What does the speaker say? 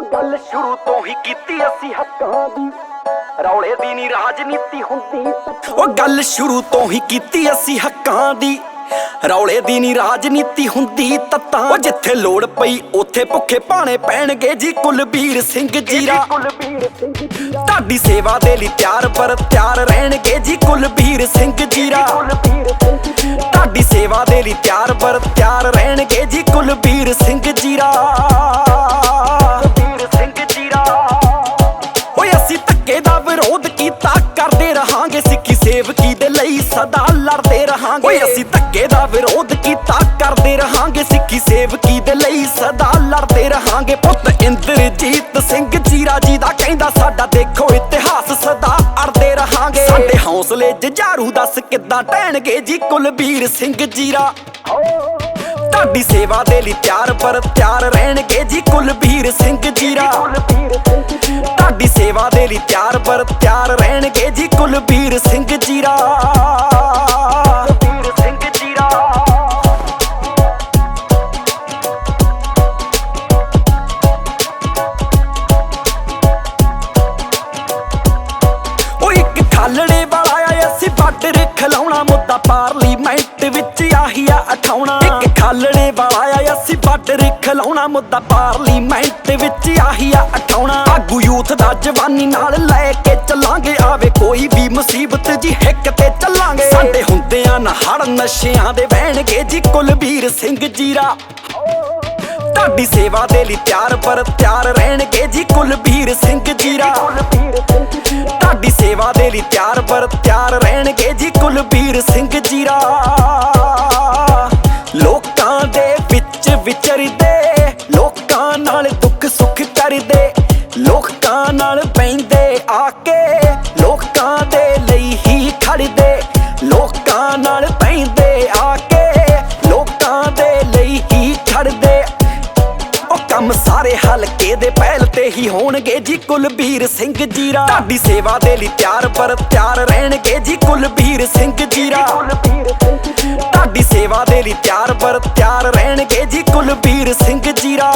ਗੱਲ ਸ਼ੁਰੂ ਤੋਂ ਹੀ ਕੀਤੀ ਅਸੀਂ ਹੱਕਾਂ ਦੀ। ਰੌਲੇ ਦੀ ਨਹੀਂ ਰਾਜਨੀਤੀ ਹੁੰਦੀ ਉਹ ਗੱਲ ਸ਼ੁਰੂ ਤੋਂ ਹੀ ਕੀਤੀ ਅਸੀਂ ਹੱਕਾਂ ਦੀ। ਰੌਲੇ ਦੀ ਨਹੀਂ ਰਾਜਨੀਤੀ ਹੁੰਦੀ ਤੱਤਾਂ ਉਹ ਜਿੱਥੇ ਲੋੜ ਪਈ ਉੱਥੇ ਭੁੱਖੇ ਭਾਣੇ ਪੈਣਗੇ ਜੀ ਕੁਲਬੀਰ ਸਿੰਘ ਜੀਰਾ। ਤੁਹਾਡੀ ਸੇਵਾ ਦੇ ਲਈ ਤਿਆਰ ਪਰ ਤਿਆਰ ਰਹਿਣਗੇ ਜੀ ਕੁਲਬੀਰ ਸਿੰਘ ਜੀਰਾ। ਤੁਹਾਡੀ ਸੇਵਾ ਦੇ ਲਈ ਤਿਆਰ ਪਰ ਤਿਆਰ ਰਹਿਣਗੇ ਜੀ ਕੁਲਬੀਰ ਸਿੰਘ ਜੀਰਾ। ਦਾ ਵਿਰੋਧ ਕੀਤਾ ਕਰਦੇ ਰਹਾਂਗੇ ਸਿੱਖੀ ਸੇਵਕੀ ਦੇ ਲਈ ਸਦਾ ਲੜਦੇ ਰਹਾਂਗੇ। ਓਏ। ਅਸੀਂ ਧੱਕੇ ਦਾ ਵਿਰੋਧ ਕੀਤਾ ਕਰਦੇ ਰਹਾਂਗੇ ਸਿੱਖੀ ਸੇਵਕੀ ਦੇ ਲਈ ਸਦਾ ਲੜਦੇ ਰਹਾਂਗੇ। ਪੁੱਤ ਇੰਦਰਜੀਤ ਸਿੰਘ ਜੀਰਾ ਜੀ ਦਾ ਕਹਿੰਦਾ ਸਾਡਾ ਦੇਖੋ ਇਤਿਹਾਸ ਸਦਾ ਅੜਦੇ ਰਹਾਂਗੇ। ਸਾਡੇ ਹੌਸਲੇ ਜਜਾਰੂ ਦੱਸ ਕਿੱਦਾਂ ਟਹਿਣਗੇ ਜੀ ਕੁਲਬੀਰ ਸਿੰਘ ਜੀਰਾ। ਤੁਹਾਡੀ ਸੇਵਾ ਦੇ ਲਈ ਤਿਆਰ ਪਰ ਤਿਆਰ ਰਹਿਣਗੇ ਜੀ ਕੁਲਬੀਰ ਸਿੰਘ ਜੀਰਾ। ਤੁਹਾਡੀ ਸੇਵਾ ਦੇ ਲਈ ਤਿਆਰ ਪਰ ਤਿਆਰ ਰਹਿਣਗੇ ਜੀ ਕੁਲਬੀਰ ਸਿੰਘ ਜੀਰਾ। ਕੁਲਬੀਰ ਸਿੰਘ ਜੀਰਾ। ਉਹ ਇੱਕ ਖਾਲੜੇ ਵਾਲਾ ਆ ਅਸੀਂ ਬਾਰਡਰ ਖਲਾਉਣਾ ਮੁੱਦਾ ਪਾਰ ਖਲਾਉਣਾ ਮੁੱਦਾ ਪਾਰਲੀਮੈਂਟ ਵਿੱਚ ਆਹੀ ਆ ਅਠਾਉਣਾ। ਆਗੂ ਯੂਥ ਦਾ ਜਵਾਨੀ ਨਾਲ ਲੈ ਕੇ ਚੱਲਾਂਗੇ। ਆਵੇ ਕੋਈ ਵੀ ਮੁਸੀਬਤ ਜੀ ਹਿੱਕ ਤੇ ਚੱਲਾਂਗੇ। ਸਾਡੇ ਹੁੰਦਿਆਂ ਨਾ ਹੜ ਨਸ਼ਿਆਂ ਦੇ ਵਹਿਣਗੇ ਜੀ ਕੁਲਬੀਰ ਸਿੰਘ ਜੀਰਾ। ਤੁਹਾਡੀ ਸੇਵਾ ਦੇ ਲਈ ਤਿਆਰ ਪਰ ਤਿਆਰ ਰਹਿਣਗੇ ਜੀ ਕੁਲਬੀਰ ਸਿੰਘ ਜੀਰਾ। ਤੁਹਾਡੀ ਸੇਵਾ ਦੇ ਲਈ ਤਿਆਰ ਪਰ ਤਿਆਰ ਰਹਿਣਗੇ ਜੀ ਕੁਲਬੀਰ ਸਿੰਘ ਜੀਰਾ। ਵਿਚਰਦੇ, ਲੋਕਾਂ ਨਾਲ ਦੁੱਖ ਸੁੱਖ ਕਰਦੇ, ਲੋਕਾਂ ਨਾਲ ਬੈਂਦੇ ਆ ਕੇ ਲੋਕਾਂ ਦੇ ਲਈ ਹੀ ਖੜਦੇ ਲੋਕਾਂ ਨਾਲ ਬੈਂਦੇ ਆ ਕੇ ਲੋਕਾਂ ਦੇ ਲਈ ਹੀ ਖੜਦੇ ਉਹ ਕੰਮ ਸਾਰੇ ਹਲਕੇ ਦੇ ਪਹਿਲ ਤੇ ਹੀ ਹੋਣਗੇ ਜੀ, ਕੁਲਬੀਰ ਸਿੰਘ ਜੀਰਾ। ਤੁਹਾਡੀ ਸੇਵਾ ਦੇ ਲਈ ਤਿਆਰ ਪਰ ਤਿਆਰ ਰਹਿਣਗੇ ਜੀ, ਕੁਲਬੀਰ ਸਿੰਘ ਜੀਰਾ। ਕੁਲਬੀਰ ਸਿੰਘ ਤੁਹਾਡੀ ਸੇਵਾ ਦੇ ਲਈ ਤਿਆਰ ਪਰ ਤਿਆਰ ਰਹਿਣਗੇ ਜੀ ਕੁਲਬੀਰ ਸਿੰਘ ਜੀਰਾ।